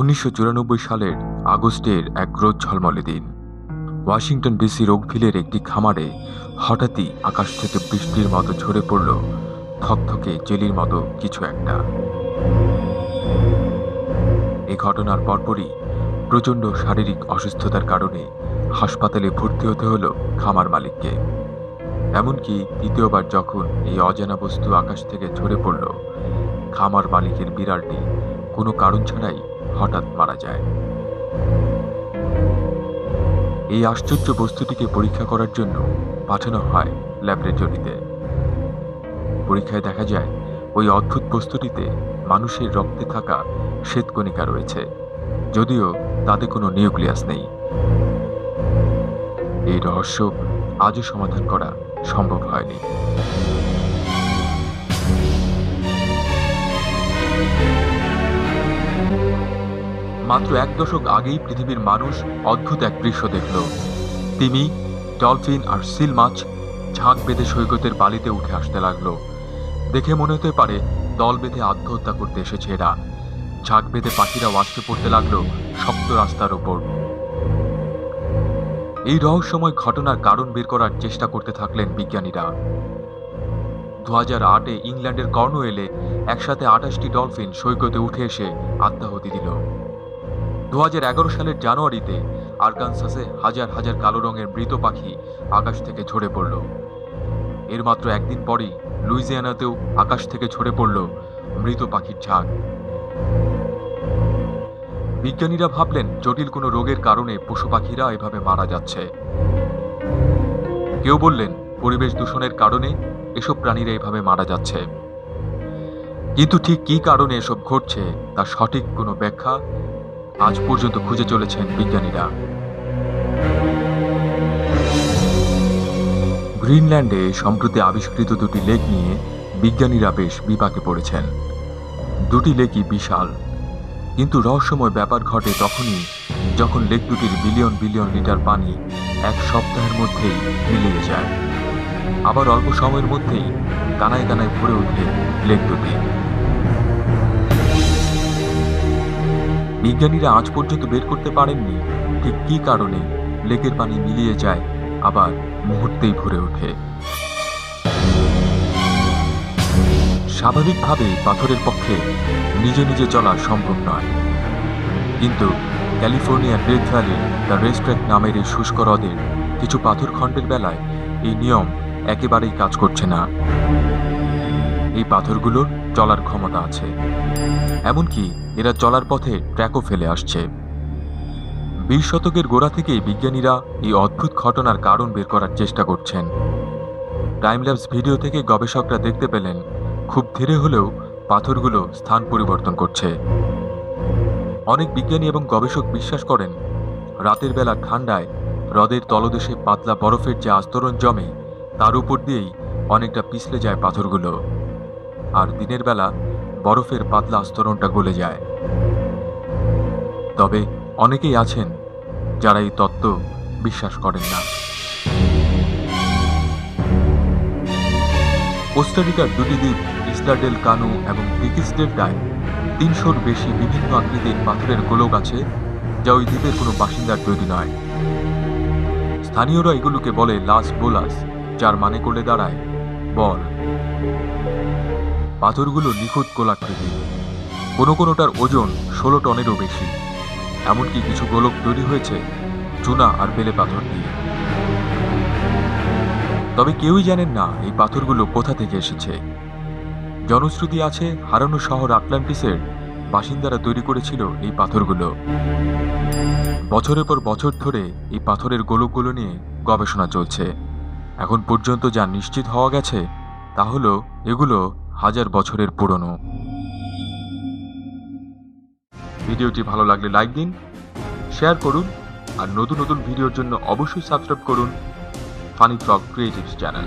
উনিশশো চুরানব্বই সালের আগস্টের এক রোদ ঝলমলে দিন। ওয়াশিংটন ডিসির ওকভিলের একটি খামারে হঠাৎই আকাশ থেকে বৃষ্টির মতো ঝরে পড়ল, থকথকে জেলির মতো কিছু একটা। এ ঘটনার পরপরই প্রচণ্ড শারীরিক অসুস্থতার কারণে হাসপাতালে ভর্তি হতে হলো খামার মালিককে। এমনকি দ্বিতীয়বার যখন এই অজানা বস্তু আকাশ থেকে ঝরে পড়ল, খামার মালিকের বিড়ালটি কোনো কারণ ছাড়াই হঠাৎ মারা যায়। এই আশ্চর্য বস্তুটিকে পরীক্ষা করার জন্য পাঠানো হয় ল্যাবরেটরিতে। পরীক্ষায় দেখা যায়, ওই অদ্ভুত বস্তুটিতে মানুষের রক্তে থাকা শ্বেতকণিকা রয়েছে, যদিও তাতে কোনো নিউক্লিয়াস নেই। এই রহস্য আজও সমাধান করা সম্ভব হয়নি। মাত্র এক দশক আগেই পৃথিবীর মানুষ অদ্ভুত এক দৃশ্য দেখল। তিমি, ডলফিন আর সিল মাছ ঝাঁক বেঁধে সৈকতের বালিতে উঠে আসতে লাগল। দেখে মনে হতে পারে দল বেঁধে আত্মহত্যা করতে এসেছে এরা। ঝাঁক বেঁধে পাখিরা ওয়াশকে পড়তে লাগল শক্ত রাস্তার ওপর। এই রহস্যময় ঘটনার কারণ বের করার চেষ্টা করতে থাকলেন বিজ্ঞানীরা। দু হাজার আটে ইংল্যান্ডের কর্নওয়েলে একসাথে আঠাশটি ডলফিন সৈকতে উঠে এসে আত্মাহতি দিল। দু সালের জানুয়ারিতে আরকানসাসে হাজার হাজার কালো রঙের মৃত পাখি আকাশ থেকে ঝরে পড়ল। এর মাত্র একদিন পরেই লুইজিয়ানাতেও আকাশ থেকে ঝরে পড়ল মৃত পাখির ঝাঁক। বিজ্ঞানীরা ভাবলেন, জটিল কোনো রোগের কারণে পশু পাখিরা এভাবে মারা যাচ্ছে। কেউ বললেন, পরিবেশ দূষণের কারণে এসব প্রাণীরা এভাবে মারা যাচ্ছে। কিন্তু ঠিক কী কারণে এসব ঘটছে, তার সঠিক কোনো ব্যাখ্যা আজ পর্যন্ত খুঁজে চলেছেন বিজ্ঞানীরা। গ্রিনল্যান্ডে সম্প্রতি আবিষ্কৃত দুটি লেক নিয়ে বিজ্ঞানীরা বেশ বিপাকে পড়েছেন। দুটি লেকই বিশাল। কিন্তু রহস্যময় ব্যাপার ঘটে তখনই যখন লেক দুটির বিলিয়ন বিলিয়ন লিটার পানি এক সপ্তাহের মধ্যেই মিলিয়ে যায়। আবার অল্প সময়ের মধ্যেই কানায় কানায় ভরে ওঠে লেক দুটি। বিজ্ঞানীরা আজ পর্যন্ত বের করতে পারেননি ঠিক কী কারণে লেকের পানি মিলিয়ে যায়, আবার মুহূর্তেই ভরে ওঠে। স্বাভাবিকভাবেই পাথরের পক্ষে নিজে নিজে চলা সম্ভব নয়। কিন্তু ক্যালিফোর্নিয়ার গ্রেট ভ্যালি, দ্য রেস্ট্রেক্ট নামের এই শুষ্ক হ্রদের কিছু পাথর খণ্ডের বেলায় এই নিয়ম একেবারেই কাজ করছে না। পাথরগুলোর চলার ক্ষমতা আছে। এমনকি এরা চলার পথে ট্র্যাকও ফেলে আসছে। বিশ শতকের গোড়া থেকেই বিজ্ঞানীরা এই অদ্ভুত ঘটনার কারণ বের করার চেষ্টা করছেন। টাইমল্যাপস ভিডিও থেকে গবেষকরা দেখতে পেলেন, খুব ধীরে হলেও পাথরগুলো স্থান পরিবর্তন করছে। অনেক বিজ্ঞানী এবং গবেষক বিশ্বাস করেন, রাতের বেলা ঠান্ডায় হ্রদের তলদেশে পাতলা বরফের যে আস্তরণ জমে, তার উপর দিয়েই অনেকটা পিছলে যায় পাথরগুলো। আর দিনের বেলা বরফের পাতলা আস্তরণটা গলে যায়। তবে অনেকেই আছেন যারা এই তত্ত্ব বিশ্বাস করেন না। কোস্টারিকার দুটি দ্বীপ ইসলাডেল কানু এবং ব্রিকিস ডেল্টায় তিনশোর বেশি বিভিন্ন আকৃতির পাথরের গোলক আছে, যা ওই দ্বীপের কোনো বাসিন্দার তৈরি নয়। স্থানীয়রা এগুলোকে বলে লাস বোলাস, যার মানে করলে দাঁড়ায় বল। পাথরগুলো নিখুঁত গোলাকৃতি। কোনো কোনোটার ওজন ষোলো টনেরও বেশি। এমনকি কিছু গোলক তৈরি হয়েছে চুনা আর বেলে পাথর দিয়ে। তবে কেউই জানেন না এই পাথরগুলো কোথা থেকে এসেছে। জনশ্রুতি আছে হারানো শহর আটলান্টিসের বাসিন্দারা তৈরি করেছিল এই পাথরগুলো। বছরের পর বছর ধরে এই পাথরের গোলকগুলো নিয়ে গবেষণা চলছে। এখন পর্যন্ত যা নিশ্চিত হওয়া গেছে তা হলো এগুলো হাজার বছরের পুরনো। ভিডিওটি ভালো লাগলে লাইক দিন, শেয়ার করুন, আর নতুন নতুন ভিডিওর জন্য অবশ্যই সাবস্ক্রাইব করুন ফানি ফ্লগ ক্রিয়েটিভস চ্যানেল।